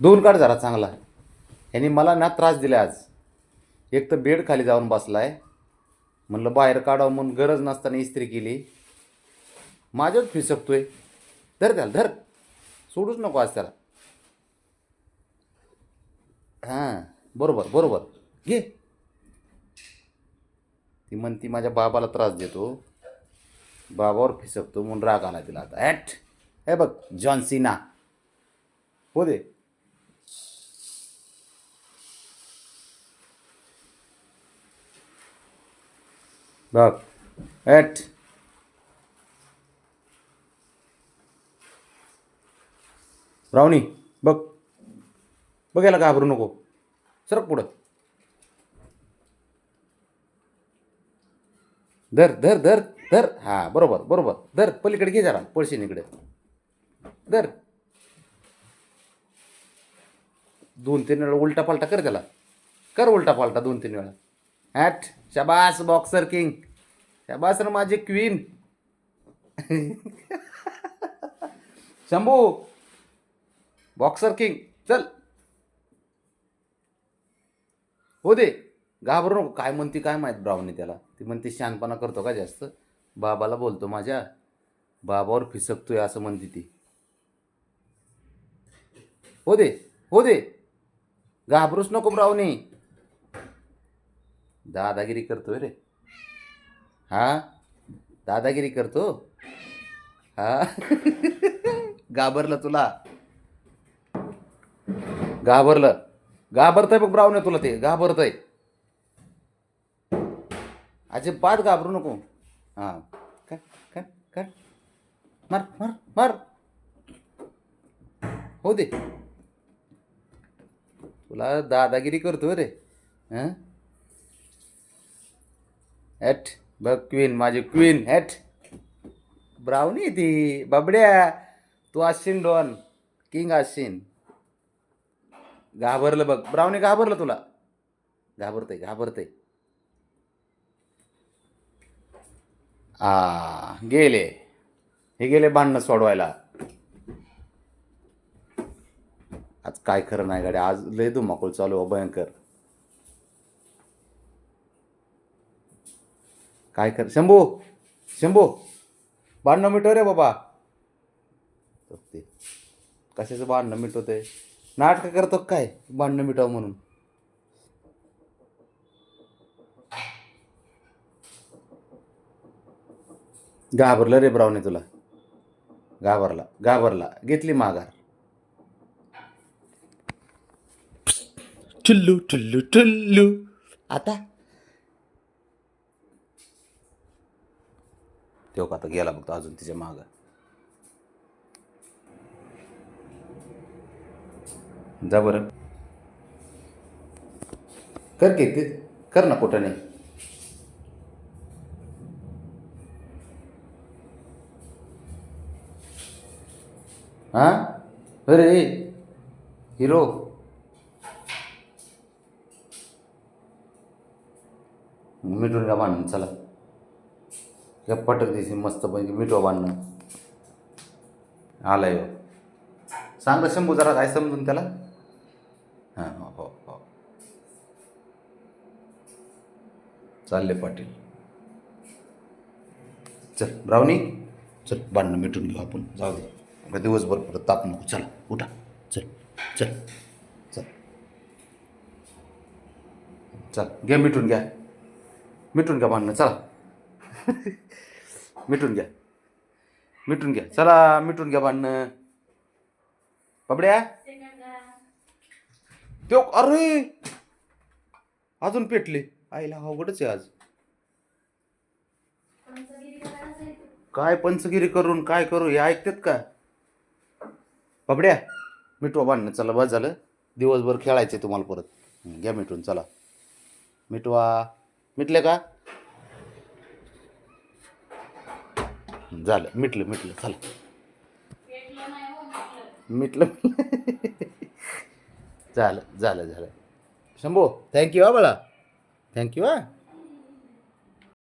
दोन काढ जरा चांगला. यांनी मला ना त्रास दिला आज. एक तर बेड खाली जाऊन आहे म्हणलं बाहेर काढावं म्हणून गरज नसताना इस्त्री केली. माझ्याच आहे धर त्याला धर. सोडूच नको आज त्याला. हां बरोबर बरोबर. घे. ती म्हणती माझ्या बाबाला त्रास देतो. बाबावर फिसकतो म्हणून राग आला तिला आता. ॲट हे बघ जॉन्सिना हो दे. बघ. ॲट ब्राउनी बघ. बघायला घाबरू नको. सरक पुढं. धर धर धर धर. हां बरोबर बरोबर. धर पलीकडे घे जरा पळशीन इकडे धर. दोन तीन वेळा उलटा पालटा कर त्याला. कर उलटा पालटा दोन तीन वेळा. हॅट शबास बॉक्सर किंग शबास ना माझी क्वीन शंभू बॉक्सर किंग चल. हो दे. घाबरू नको. काय म्हणते काय माहीत ब्राऊनी त्याला. ती म्हणते शहाणपणा करतो का जास्त? बाबाला बोलतो माझ्या बाबावर फिसकतोय असं म्हणते ती. हो दे. हो दे. घाबरूच नको ब्राऊनी दादागिरी करतोय रे हा दादागिरी करतो हा घाबरलं तुला घाबरलं घाबरतंय बघ ब्राऊन तुला ते घाबरतंय अजिबात घाबरू नको हां काय काय काय मार मार मार हो दे तुला दादागिरी करतो रे हां हॅट बघ क्वीन माझी क्वीन हॅट ब्राउनी ती बाबड्या तू असशील डॉन किंग असशील घाबरलं बघ ब्राउनी घाबरलं तुला घाबरतंय घाबरतंय आ गेले. हे गेले भांडणं सोडवायला. आज काय खरं नाही गाडी. आज लय धुमाकूळ चालू आहे भयंकर. काय कर शंभू शंभू भांडणं मिटव रे बाबा. ते कशाचं भांडणं मिटवतंय नाटकं करतो काय भांडणं मिटव म्हणून? घाबरलं रे ब्राऊने तुला. घाबरला घाबरला. घेतली माघार. चुल्लू चुल्लू चुल्लू. आता तो आता गेला बघतो अजून तिच्या मागं. जा बरं. कर की ते कर ना कुठं नाही हां? अरे हिरो. मिटून का बांधणं चला. या पटक दिसी मस्त पैकी मिठवा बांधणं. आलाय हो. सांग रे शंभू जरा काय समजून त्याला? हां हो हो हो. चालले पाटील. चल ब्रावणी. चल बांधणं मिटून घेऊ आपण. जाऊ दे. आता दिवसभर परत ताप नको. चला उठा. चल चल चल. चल घ्या मिटून घ्या. मिटून घ्या भांडणं चला. मिटून घ्या. मिटून घ्या. चला मिटून घ्या भांडणं. बाबड्या त्यो अरे! अजून पेटले. आईला अवघडच आहे आज. काय पंचगिरी करून काय करू हे ऐकतात का? बाबड्या मिटवा बांधणं चला बस झालं. दिवसभर खेळायचे तुम्हाला परत. घ्या मिटून चला. मिटवा. मिटले का? झालं मिटलं मिटलं चाल मिटलं झालं झालं झालं. शंभो थँक्यू हा बाळा. थँक्यू हा.